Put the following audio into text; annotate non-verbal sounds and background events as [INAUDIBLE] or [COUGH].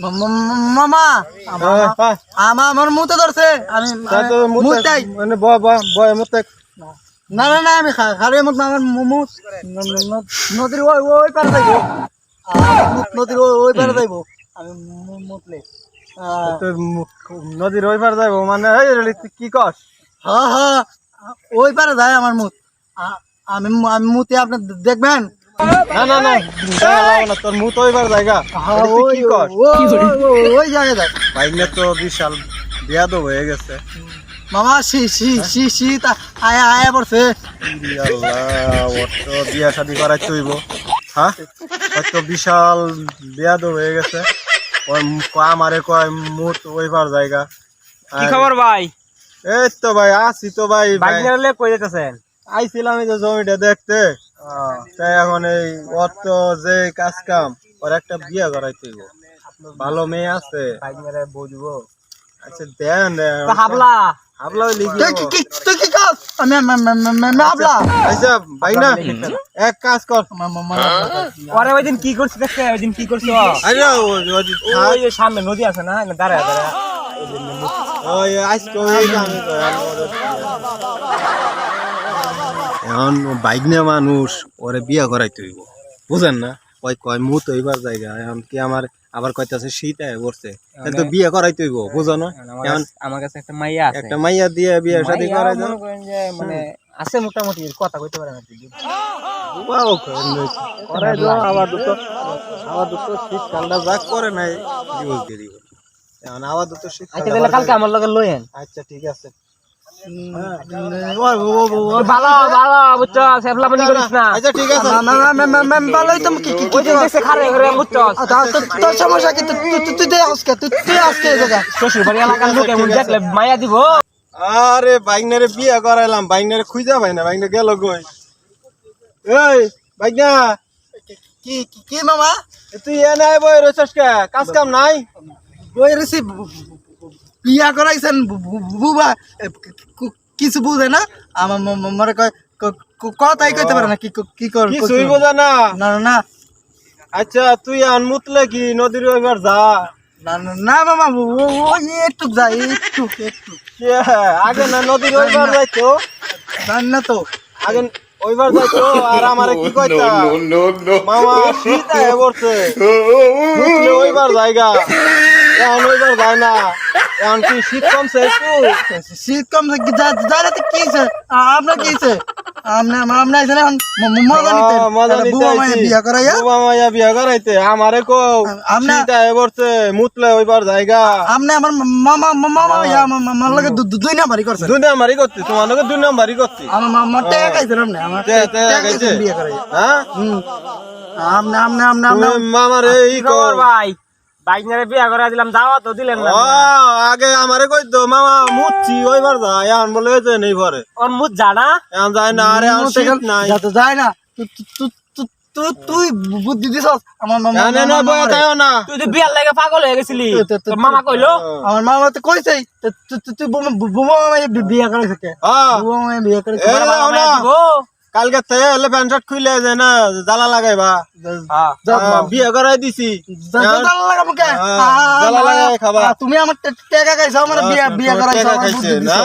মামা আমার। আমার আমার মুতে ধরছে। আমি মুতাই মানে ব ব ব মুতে না না না আমি খা- খালি মুত না আমার মু- মুত ন- ন- নদীর ওই ওই পারে যাইবো। নদীর ওই ওই পারে যাইবো। আমি মুতলে। আহ, তো মু- নদীর ওই পার যাইবো মানে এই কি কস? হ্যাঁ হ্যাঁ ওই পারে যায় আমার মুত। আ- আমি আমি মুতে আপনি দেখবেন? না না না দেখা না তোর মুত ওই পার জায়গা হ্যাঁ কি কস ওই- ওই জায়গায় তো বিশাল বিয়াদ হয়ে গেছে। মামা শী শী শী শীত আয়া আয়া পড়ছে। আল্লাহ ওর তো বিয়া শাদি করাই চইব হ্যাঁ ওর তো বিশাল বিয়াদ হয়ে গেছে। ওই কয় আমারে কয় মুত ওই পার জায়গা। কি খবর ভাই? এই তো ভাই আসি তো ভাই ভাই। কই যেতেছেন আইছিলাম এই যে জমিটা দেখতে তাই এখন এই ওর তো যে কাজ কাম ওর একটা বিয়া করাইতে হইবো। ভালো মেয়ে আছে। বুঝব আচ্ছা দেন হাবলা। হাবলা হইলে কি কি তুই কি কাজ? আমি আমি আমি আমি আচ্ছা ভাই না এক কাজ কর। পরে ওই দিন কি করছিস দেখতে? ওই দিন কি আরে ওই সামনে নদী আছে না? দাঁড়া দাঁড়া ওই আজকে ওই কামই করে, আমি ওদের- এখন বাইক নিয়ে মানুষ ওরে বিয়া করাইতে হইব। বুঝেন না? ওই কয় মুত হইবার জায়গা। এখন কি আমার আবার কইতাছে শীত আয় পড়ছে। তো বিয়ে করাইতে হইব বুঝো না? এখন আমার কাছে একটা মাইয়া আছে। একটা মাইয়া দিয়ে বিয়ে শাদি করাই দাও। মনে আছে মোটামুটি কথা কইতে পারে না। বাও করাই দাও আবার দুটো আবার দুটো শীত শীতকালটা যাক করে নাই ইউজ দিয়ে দিব। এখন আবার দুটো শীত আচ্ছা তাহলে কালকে আমার লগে লইয়েন। আচ্ছা ঠিক আছে। ভালো ভালো বুঝছ? সেবলা মনি করিস না। আচ্ছা ঠিক আছে। ভালোই তো কি কি ওই দেখছে খারে ঘরে বুঝছ? তোর সমস্যা কি? তুই তুই- তুই দে আজকে তুই তুই আজকে জায়গা শ্বশুর বাড়ি এলাকার লোক এমন দেখলে মাইয়া দিব। আরে বাইকনারে বিয়ে করাইলাম বাইকনারে খুঁজা পাই না গেল কই? এই বাইকনা। কি কি- কি মামা? তুই এনে বই রইছস কে? কাজ কাম নাই? ওই রেসি বিয়া করাইছেন বুবা কিছু বুঝে না? আমার মনে কয় কথাই কইতে পারে না কি কি কর কি শুই বোঝা না? না না না। আচ্ছা তুই আন মুতলে কি নদীর ওইবার যা। না মামা ও- ও- ওই একটু যাই একটু একটু আগে না নদীর ওইবার যাইতো? জান না তো। আগে ওইবার যাইতো আর আমারে কি কইতা? মামা শীত আয় পড়ছে। [LAUGHS] ওইবার জায়গা। এখন ওইবার যায় না। এখন [LAUGHS] কি শীত কমছে একটু শীত কম জানে তো কি হইছে? আ- আপনার কি করাইতে আমারে কো আমরা- মুতলে ওইবার জায়গা। আপনি আমার মামা মামা মামার লগে দুই নাম্বারই করছেন। দুই নাম্বারই করছি তোমার লোকে দুই নাম্বারই করছি। আমার মামা টাকা খাইছেন আপনি আমার টাকা খাইছে? বিয়া হ্যাঁ? আপনি আপনি আপনি তুমি আপনি মামারে ই কর ভাই। বাইক নিয়ে বিয়া করে দিলাম দাওয়া তো দিলেন না আগে আমারে কই তো মামা মুচ্ছি ওইবার যায় এখন বলে যে নেই পরে ওর মুখ জানা এখন যায় না আরে এখন শীত নাই যায় না তু- তু- তু- তুই বুদ্ধি দিছস আমার মামা এনে না বয়া তাইও না তুই তো বিয়ার লাগে পাগল হয়ে গেছিলি তোর মামা কইলো আমার মামা তো কইছেই তো তু- তু- তুই বুমা বুমা বিয়া করাইছে কে হ্যাঁ বুমা মামায় বিয়া করাইছে এই বাবা লাও না। মাইয়া দিব কালকে তে হলে প্যান্ট শার্ট খুইলে যে না জ্বালা লাগাইবা। বিয়ে করাই দিছি। হ্যাঁ। জ্বালা লাগাবো হ্যাঁ, খাবা। তুমি আমার টেকা খাইছো? আমার হ্যাঁ, বিয়ে বিয়ে করাই না?